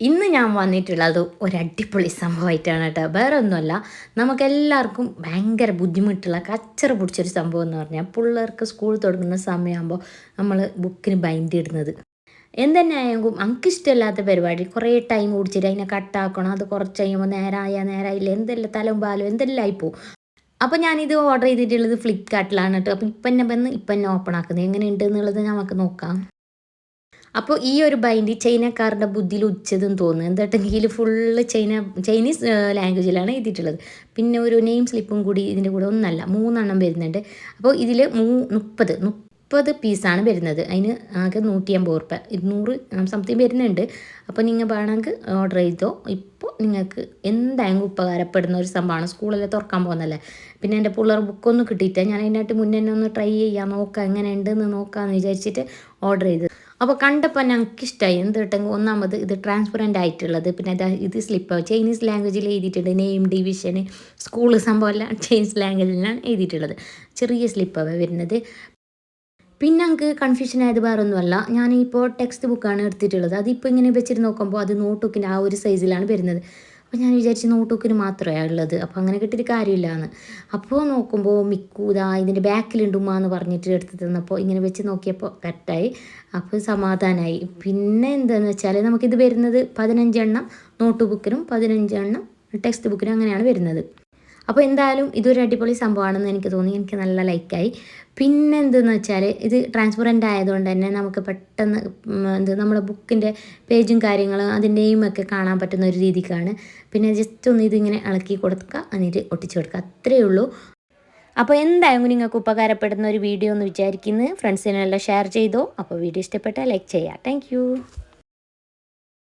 ഇന്ന് ഞാൻ വന്നിട്ടുള്ളത് ഒരു അടിപൊളി സംഭവമായിട്ടാണ് കേട്ടോ. വേറെ ഒന്നുമല്ല നമുക്കെല്ലാവർക്കും ഭയങ്കര ബുദ്ധിമുട്ടുള്ള കച്ചറ പിടിച്ചൊരു സംഭവം എന്ന് പറഞ്ഞാൽ പിള്ളേർക്ക് സ്കൂൾ തുടങ്ങുന്ന സമയമാകുമ്പോൾ നമ്മൾ ബുക്കിന് ബൈൻഡ് ഇടുന്നത്. എന്തെന്നായെങ്കിലും നമുക്ക് ഇഷ്ടമില്ലാത്ത പരിപാടി. കുറേ ടൈം ഓടിച്ചിട്ട് അതിനെ കട്ടാക്കണം അത് കുറച്ച് കഴിയുമ്പോൾ നേരായ നേരായില്ല. എന്തെല്ലാം പാലും എന്തെല്ലാം ആയിപ്പോവും അപ്പോൾ ഞാനിത് ഓർഡർ ചെയ്തിട്ടുള്ളത് ഫ്ലിപ്കാർട്ടിലാണ് കേട്ടോ. അപ്പോൾ ഇപ്പം എന്നെ വന്ന് ഇപ്പം എന്നെ ഓപ്പൺ ആക്കുന്നത്. എങ്ങനെയുണ്ട് എന്നുള്ളത് നമുക്ക് നോക്കാം. അപ്പോൾ ഈ ഒരു ബൈൻഡി ചൈനക്കാരുടെ ബുദ്ധിയിൽ ഉച്ചതെന്ന് തോന്നുന്നു. എന്തായിട്ടെങ്കിൽ ഫുള്ള് ചൈന ചൈനീസ് ലാംഗ്വേജിലാണ് എഴുതിയിട്ടുള്ളത്. പിന്നെ ഒരു നെയിം സ്ലിപ്പും കൂടി ഇതിന്റെ കൂടെ ഒന്നല്ല മൂന്നെണ്ണം വരുന്നുണ്ട്. അപ്പോൾ ഇതിൽ മൂ മുപ്പത് മുപ്പത് പീസാണ് വരുന്നത്. അതിന് ആകെ നൂറ്റി അമ്പത് ഉറുപ്പ ഇരുന്നൂറ് സംതിങ് വരുന്നുണ്ട്. അപ്പോൾ നിങ്ങൾ വേണമെങ്കിൽ ഓർഡർ ചെയ്തോ. ഇപ്പോൾ നിങ്ങൾക്ക് എന്തായാലും ഉപകാരപ്പെടുന്ന ഒരു സംഭവമാണ്. സ്കൂളിലെ തുറക്കാൻ പോകുന്നല്ലേ പിന്നെ എന്റെ പിള്ളേർ ബുക്കൊന്നും കിട്ടിയിട്ട് ഞാൻ അതിനായിട്ട് മുന്നേ ഒന്ന് ട്രൈ ചെയ്യാം നോക്കാം എങ്ങനെ ഉണ്ടെന്ന് നോക്കാമെന്ന് വിചാരിച്ചിട്ട് ഓർഡർ ചെയ്ത് അപ്പോൾ കണ്ടപ്പോൾ ഞങ്ങൾക്ക് ഇഷ്ടമായി എന്ത് കിട്ടെങ്കിൽ ഒന്നാമത് ഇത് ട്രാൻസ്പെറന്റ് ആയിട്ടുള്ളത്. പിന്നെ ഇത് സ്ലിപ്പ് ചൈനീസ് ലാംഗ്വേജിൽ എഴുതിയിട്ടുണ്ട്. നെയിം ഡിവിഷൻ സ്കൂൾ സംഭവമെല്ലാം ചൈനീസ് ലാംഗ്വേജിലാണ് എഴുതിയിട്ടുള്ളത്. ചെറിയ സ്ലിപ്പാണ് വരുന്നത്. പിന്നെ ഞങ്ങൾക്ക് കൺഫ്യൂഷൻ ആയത് വേറെ ഒന്നുമല്ല ഞാനിപ്പോൾ ടെക്സ്റ്റ് ബുക്കാണ് എടുത്തിട്ടുള്ളത്. അതിപ്പോൾ ഇങ്ങനെ വെച്ചിട്ട് നോക്കുമ്പോൾ അത് നോട്ട് ബുക്കിന്റെ ആ ഒരു സൈസിലാണ് വരുന്നത്. അപ്പോൾ ഞാൻ വിചാരിച്ച് നോട്ട് ബുക്കിന് മാത്രമേ ഉള്ളത്. അപ്പോൾ അങ്ങനെ കിട്ടിയിട്ട് കാര്യമില്ല എന്ന് അപ്പോൾ നോക്കുമ്പോൾ മിക്കൂതാ ഇതിന്റെ ബാക്കിലുണ്ടുമ്മ എന്ന് പറഞ്ഞിട്ട് എടുത്ത് തന്നപ്പോൾ ഇങ്ങനെ വെച്ച് നോക്കിയപ്പോൾ കറക്റ്റായി അപ്പോൾ സമാധാനമായി പിന്നെ എന്താണെന്ന് വെച്ചാൽ നമുക്കിത് വരുന്നത് പതിനഞ്ചെണ്ണം നോട്ട് ബുക്കിനും പതിനഞ്ചെണ്ണം ടെക്സ്റ്റ് ബുക്കിനും അങ്ങനെയാണ് വരുന്നത്. അപ്പോൾ എന്തായാലും ഇതൊരു അടിപൊളി സംഭവമാണെന്ന് എനിക്ക് തോന്നി. എനിക്ക് നല്ല ലൈക്കായി പിന്നെ എന്തെന്ന് വെച്ചാൽ ഇത് ട്രാൻസ്പെറന്റ് ആയതുകൊണ്ട് തന്നെ നമുക്ക് പെട്ടെന്ന് എന്ത് നമ്മുടെ ബുക്കിന്റെ പേജും കാര്യങ്ങളും അതിന്റെയും ഒക്കെ കാണാൻ പറ്റുന്ന ഒരു രീതിക്കാണ്. പിന്നെ ജസ്റ്റ് ഒന്ന് ഇതിങ്ങനെ ഇളക്കി കൊടുക്കുക. എന്നിട്ട് ഒട്ടിച്ചു കൊടുക്കുക. അത്രയേ ഉള്ളൂ. അപ്പോൾ എന്തായാലും നിങ്ങൾക്ക് ഉപകാരപ്പെടുന്ന ഒരു വീഡിയോ എന്ന് വിചാരിക്കുന്നു. ഫ്രണ്ട്സിനെല്ലാം ഷെയർ ചെയ്തോ. അപ്പോൾ വീഡിയോ ഇഷ്ടപ്പെട്ടാൽ ലൈക്ക് ചെയ്യാം. താങ്ക്